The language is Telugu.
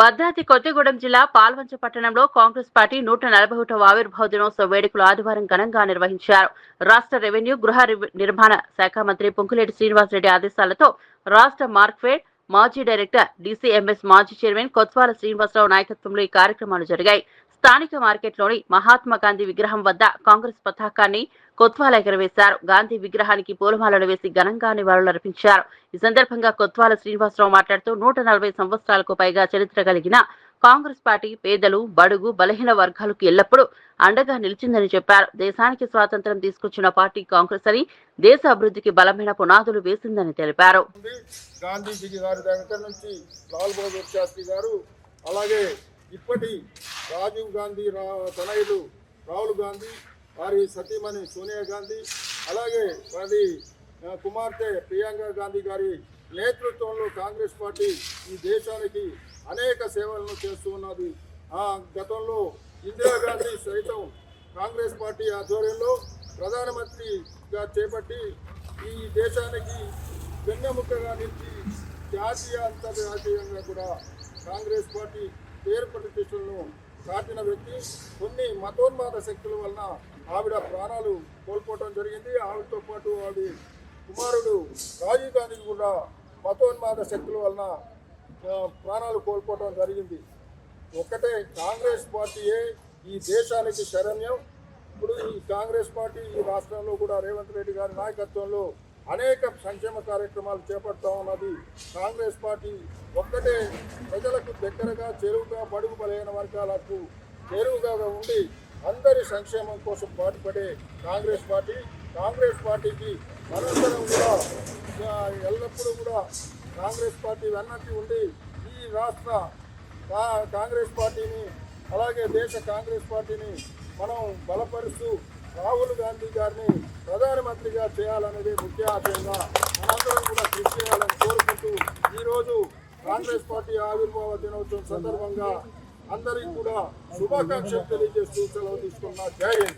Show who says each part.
Speaker 1: భద్రాద్రి కొత్తగూడెం జిల్లా పాల్వంచ పట్టణంలో కాంగ్రెస్ పార్టీ నూట నలభై ఒకటవ ఆవిర్భావ దినోత్సవ వేడుకలు ఆదివారం ఘనంగా నిర్వహించారు. రాష్ట్ర రెవెన్యూ గృహ నిర్మాణ శాఖ మంత్రి పొంకులేటి శ్రీనివాసరెడ్డి ఆదేశాలతో రాష్ట్ర మార్క్ఫెడ్ మాజీ డైరెక్టర్ డీసీఎంఎస్ మాజీ చైర్మన్ కొత్వాల శ్రీనివాసరావు నాయకత్వంలో ఈ కార్యక్రమాలు జరిగాయి. స్థానిక మార్కెట్లోని మహాత్మా గాంధీ విగ్రహం వద్ద కాంగ్రెస్ పతాకాన్ని కొత్వాల ఎగరవేశారు. గాంధీ విగ్రహానికి పూలమాలలు వేసి ఘనంగా నివాళులర్పించారు. ఈ సందర్భంగా కొత్వాల శ్రీనివాసరావు మాట్లాడుతూ నూట నలభై సంవత్సరాలకు పైగా చరిత్ర కలిగిన కాంగ్రెస్ పార్టీ పేదలు బడుగు బలహీన వర్గాలకు ఎల్లప్పుడూ అండగా నిలిచిందని చెప్పారు. దేశానికి స్వాతంత్ర్యం తీసుకొచ్చిన పార్టీ కాంగ్రెస్ అని దేశ అభివృద్ధికి బలమైన పునాదులు వేసిందని తెలిపారు.
Speaker 2: గాంధీజీ గారి దగ్గర నుంచి లాల్ బహదూర్ శాస్త్రి గారు అలాగే ఇప్పటి రాజీవ్ గాంధీ రా తనయుడు రాహుల్ గాంధీ వారి సతీమణి సోనియా గాంధీ అలాగే వారి కుమార్తె ప్రియాంక గాంధీ గారి నేతృత్వంలో కాంగ్రెస్ పార్టీ ఈ దేశానికి అనేక సేవలను చేస్తూ ఉన్నది. ఆ గతంలో ఇందిరాగాంధీ సైతం కాంగ్రెస్ పార్టీ ఆధ్వర్యంలో ప్రధానమంత్రిగా చేపట్టి ఈ దేశానికి వెన్నెముకగా నిలిచి జాతీయ అంతర్జాతీయంగా కూడా కాంగ్రెస్ పార్టీ పేరు ప్రతిష్టలను చాటిన వ్యక్తి కొన్ని మతోన్మాద శక్తుల వలన ఆవిడ ప్రాణాలు కోల్పోవడం జరిగింది. ఆవిడతో పాటు ఆవిడ కుమారుడు రాజీవ్ గాంధీ కూడా మతోన్మాద శక్తుల వలన ప్రాణాలు కోల్పోవడం జరిగింది. ఒకటే కాంగ్రెస్ పార్టీయే ఈ దేశానికి శరణ్యం. ఇప్పుడు ఈ కాంగ్రెస్ పార్టీ ఈ రాష్ట్రంలో కూడా రేవంత్ రెడ్డి గారి నాయకత్వంలో అనేక సంక్షేమ కార్యక్రమాలు చేపడతా ఉన్నది. కాంగ్రెస్ పార్టీ ఒక్కటే ప్రజలకు దగ్గరగా చెరువుగా బడుగు బలైన వర్గాలకు చేరువుగా ఉండి అందరి సంక్షేమం కోసం పాటుపడే కాంగ్రెస్ పార్టీ. కాంగ్రెస్ పార్టీకి మనందరం కూడా ఎల్లప్పుడూ కూడా కాంగ్రెస్ పార్టీ వెన్నటి ఉండి ఈ రాష్ట్ర కాంగ్రెస్ పార్టీని అలాగే దేశ కాంగ్రెస్ పార్టీని మనం బలపరుస్తూ రాహుల్ గాంధీ గారిని ప్రధానమంత్రిగా చేయాలనేది ముఖ్య ఆశయంగా మనందరం కూడా కృషి చేయాలని కోరుకుంటూ ఈరోజు కాంగ్రెస్ పార్టీ ఆవిర్భావ దినోత్సవం సందర్భంగా అందరికీ కూడా శుభాకాంక్షలు తెలియజేస్తూ సెలవు తీసుకున్న జై